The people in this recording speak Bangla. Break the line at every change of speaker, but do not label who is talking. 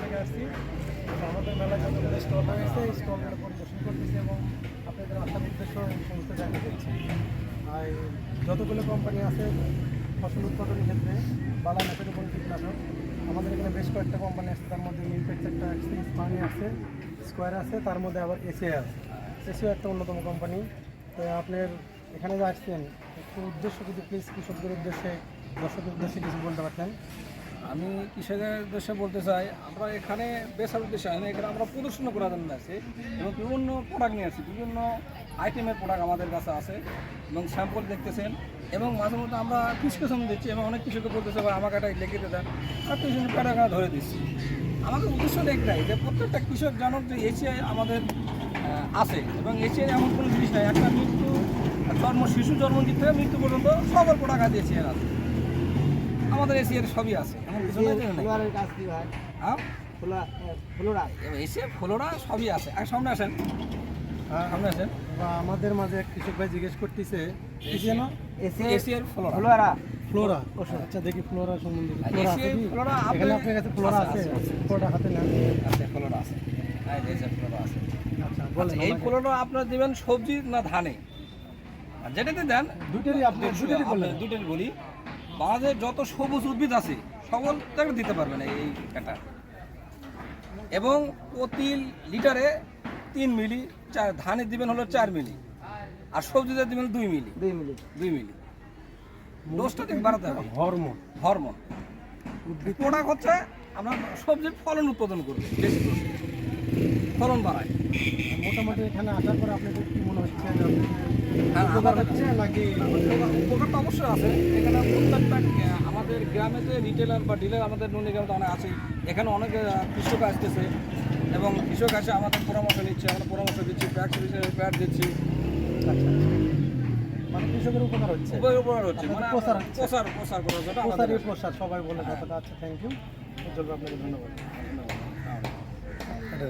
থেকে যতগুলো করতেছি এবং আপনাদের উদ্দেশ্য সমস্ত আর যতগুলো কোম্পানি আছে, ফসল উৎপাদনের ক্ষেত্রে বালা ম্যাপের উপর কীটনাশক। আমাদের এখানে বেশ কয়েকটা কোম্পানি আছে, তার মধ্যে ইনফেক্ট একটা আছে স্পানি আছে স্কোয়ার আছে, তার মধ্যে আবার এসিআই আছে। এসিও একটা অন্যতম কোম্পানি তো আপনার এখানে যে আসছেন, একটু উদ্দেশ্য যদি প্লিজ কৃষকদের উদ্দেশ্যে দর্শকের উদ্দেশ্যে কিছু বলতে পারতেন।
আমি কৃষকের উদ্দেশ্যে বলতে চাই, আমরা এখানে বেসার উদ্দেশ্যে হয় এখানে আমরা প্রদর্শন করার জন্য আছি এবং বিভিন্ন প্রোডাক্ট নিয়ে আসি বিভিন্ন আইটেমের প্রোডাক্ট আমাদের কাছে আছে এবং স্যাম্পল দেখতেছেন এবং মাঝে মধ্যে আমরা প্রিসক্রিপশন দিচ্ছি এবং অনেক কৃষককে বলতেছে, ভাই, আমাকে একটা লিখে দিয়ে দেন। আর কৃষক ধরে দিচ্ছি। আমাদের উদ্দেশ্য একটাই যে প্রত্যেকটা কৃষক জানুক যে এশিয়ায় আমাদের আছে এবং এশিয়ায় এমন কোনো জিনিস নাই। একটা মৃত্যু জন্ম শিশু জন্ম থেকে মৃত্যু পর্যন্ত সবার প্রোডাক্ট আছে এশিয়ার আছে আমাদের এশিয়ার সবই আছে। এমন কিছু নাই
হয়?
হ্যাঁ
ফ্লোরা? ফলোরা
সবই আছে। আর সামনে আসেন। সামনে আসেন।
আমাদের মাঝে এক কৃষক ভাই জিজ্ঞেস করতেছে কি যেন
এশিয়ার ফলোরা।
আচ্ছা দেখি ফ্লোরা সম্বন্ধে। ফ্লোরা এখানে আপনার কাছে ফ্লোরা
আছে।
ফ্লোরা হাতে নেন?
আছে ফলোরা আছে। হ্যাঁ এশিয়ার ফলোরা
আচ্ছা
আচ্ছা, এই। ফলোরা আপনার দেবেন সবজি না ধানে? আর যেটাতে দেন
দুটোরই আপনি দুটোরই
বলি। বাংলাদেশের যত সবুজ উদ্ভিদ আছে সকলটাকে দিতে পারবে না এই এটা এবং প্রতি লিটারে তিন মিলি চার ধানে দিবেন হলো চার মিলি আর সবজিতে দিবেন দুই মিলি।
দুই মিলি।
দুই মিলি। ডোজটা ঠিক বাড়াতে হবে।
হরমোন।
হরমোন। প্রোডাক্ট হচ্ছে আমরা সবজির ফলন উৎপাদন করি বেশি ফলন বাড়ায়।
মোটামুটি এখানে আসার পর আপনাদের কি মনে হচ্ছে?
হ্যাঁ,
উপকার হচ্ছে নাকি?
উপকারটা অবশ্যই আছে। এখানে গ্রামে যে রিটেলার বা ডিলার আমাদের নুনি গ্রামে অনেক আছে এখানে অনেক কৃষক আসতেছে এবং কৃষক আসে আমাদের পরামর্শ নিচ্ছে আমরা পরামর্শ দিচ্ছি প্যাক প্যাড দিচ্ছি।
আচ্ছা। মানে কৃষকের উপকার হচ্ছে?
উপকার উপকার হচ্ছে। মানে করার জন্য
প্রসারই প্রসার সবাই বলে কথাটা আচ্ছা থ্যাংক ইউ উজ্জ্বল আপনাকে ধন্যবাদ।
ধন্যবাদ।
এটা